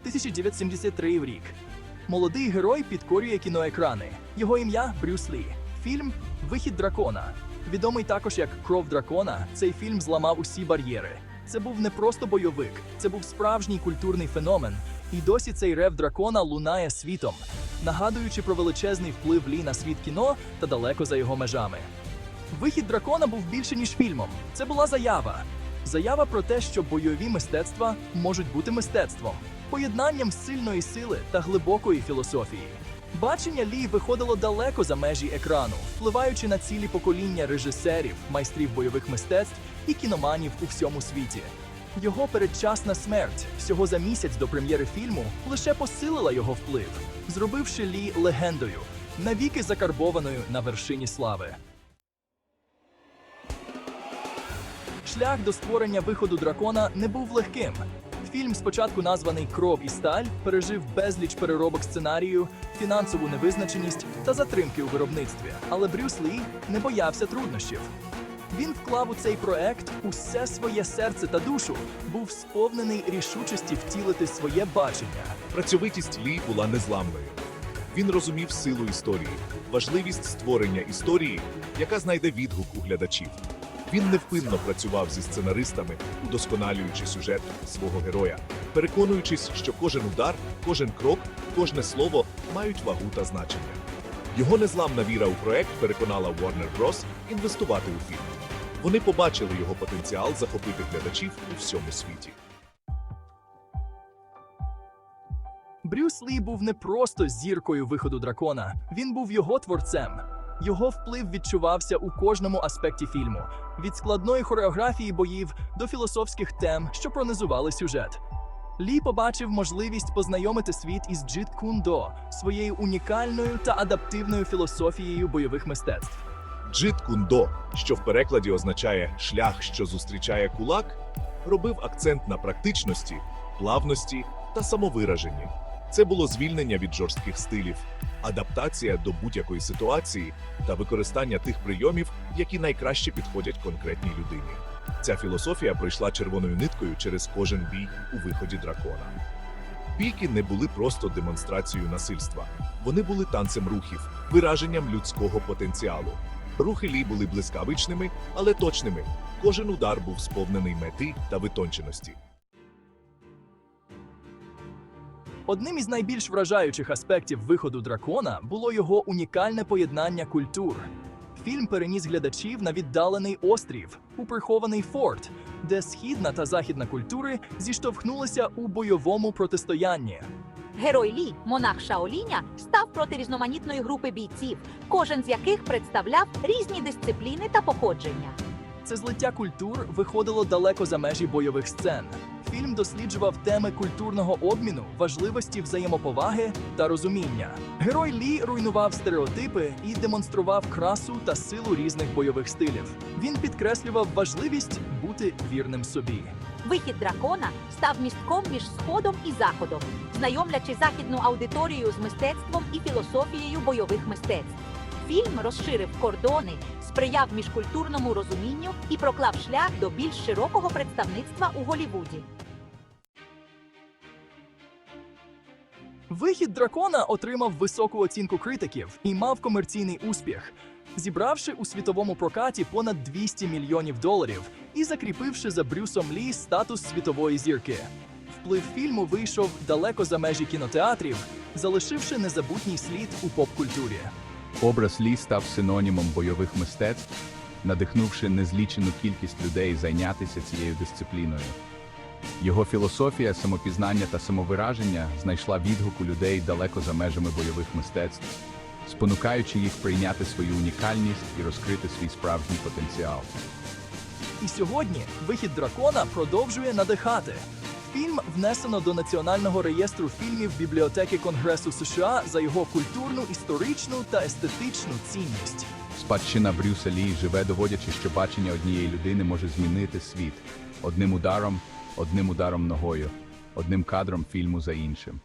1973 рік. Молодий герой підкорює кіноекрани. Його ім'я Брюс Лі. Фільм Вихід дракона. Відомий також як Кров дракона. Цей фільм зламав усі бар'єри. Це був не просто бойовик, це був справжній культурний феномен. І досі цей рев дракона лунає світом, нагадуючи про величезний вплив Лі на світ кіно та далеко за його межами. Вихід дракона був більше ніж фільмом. Це була заява. Заява про те, що бойові мистецтва можуть бути мистецтвом, поєднанням сильної сили та глибокої філософії. Бачення Лі виходило далеко за межі екрану, впливаючи на цілі покоління режисерів, майстрів бойових мистецтв і кіноманів у всьому світі. Його передчасна смерть всього за місяць до прем'єри фільму лише посилила його вплив, зробивши Лі легендою, навіки закарбованою на вершині слави. Шлях до створення виходу дракона не був легким. Фільм, спочатку названий Кров і сталь, пережив безліч переробок сценарію, фінансову невизначеність та затримки у виробництві. Але Брюс Лі не боявся труднощів. Він вклав у цей проект усе своє серце та душу, був сповнений рішучості втілити своє бачення. Працьовитість Лі була незламною. Він розумів силу історії, важливість створення історії, яка знайде відгук у глядачів. Він невпинно працював зі сценаристами, удосконалюючи сюжет свого героя, переконуючись, що кожен удар, кожен крок, кожне слово мають вагу та значення. Його незламна віра у проект переконала Warner Bros. інвестувати у фільм. Вони побачили його потенціал захопити глядачів у всьому світі. Брюс Лі був не просто зіркою виходу дракона, він був його творцем. Його вплив відчувався у кожному аспекті фільму: від складної хореографії боїв до філософських тем, що пронизували сюжет. Лі побачив можливість познайомити світ із Джит Кун До, своєю унікальною та адаптивною філософією бойових мистецтв. Джит Кундо, що в перекладі означає шлях, що зустрічає кулак, робив акцент на практичності, плавності та самовираженні. Це було звільнення від жорстких стилів, адаптація до будь-якої ситуації та використання тих прийомів, які найкраще підходять конкретній людині. Ця філософія пройшла червоною ниткою через кожен бій у виході дракона. Бійки не були просто демонстрацією насильства, вони були танцем рухів, вираженням людського потенціалу. Рухи Лі були блискавичними, але точними. Кожен удар був сповнений мети та витонченості. Одним із найбільш вражаючих аспектів виходу дракона було його унікальне поєднання культур. Фільм переніс глядачів на віддалений острів, у прихований форт, де східна та західна культури зіштовхнулися у бойовому протистоянні. Герой Лі, монах Шаоліня, став проти різноманітної групи бійців, кожен з яких представляв різні дисципліни та походження. Це злиття культур виходило далеко за межі бойових сцен. Фільм досліджував теми культурного обміну, важливості взаємоповаги та розуміння. Герой Лі руйнував стереотипи і демонстрував красу та силу різних бойових стилів. Він підкреслював важливість бути вірним собі. Вихід дракона став містком між сходом і заходом, знайомлячи західну аудиторію з мистецтвом і філософією бойових мистецтв. Фільм розширив кордони, сприяв міжкультурному розумінню і проклав шлях до більш широкого представництва у Голівуді. Вихід дракона отримав високу оцінку критиків і мав комерційний успіх, зібравши у світовому прокаті понад 200 мільйонів доларів і закріпивши за Брюсом Лі статус світової зірки. Вплив фільму вийшов далеко за межі кінотеатрів, залишивши незабутній слід у поп-культурі. Образ Лі став синонімом бойових мистецтв, надихнувши незлічену кількість людей зайнятися цією дисципліною. Його філософія самопізнання та самовираження знайшла відгук у людей далеко за межами бойових мистецтв, спонукаючи їх прийняти свою унікальність і розкрити свій справжній потенціал. І сьогодні вихід дракона продовжує надихати. Фільм внесено до Національного реєстру фільмів Бібліотеки Конгресу США за його культурну, історичну та естетичну цінність. Спадщина Брюса Лі живе, доводячи, що бачення однієї людини може змінити світ одним ударом, одним ударом ногою, одним кадром фільму за іншим.